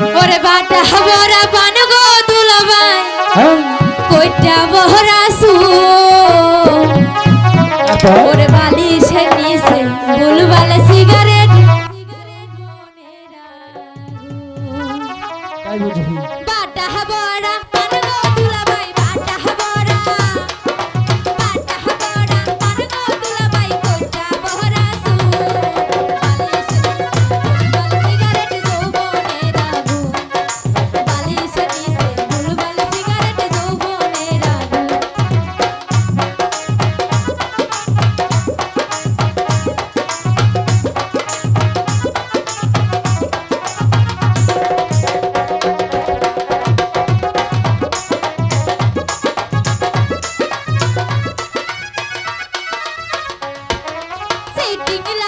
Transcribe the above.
ওরে বাটা বড়া পান গো দুলাভাই হ্যাঁ। কইটা বহরা সু ওরে বালিশের নিছে বুলবালে সিগারেট। বাটা বড়া thinking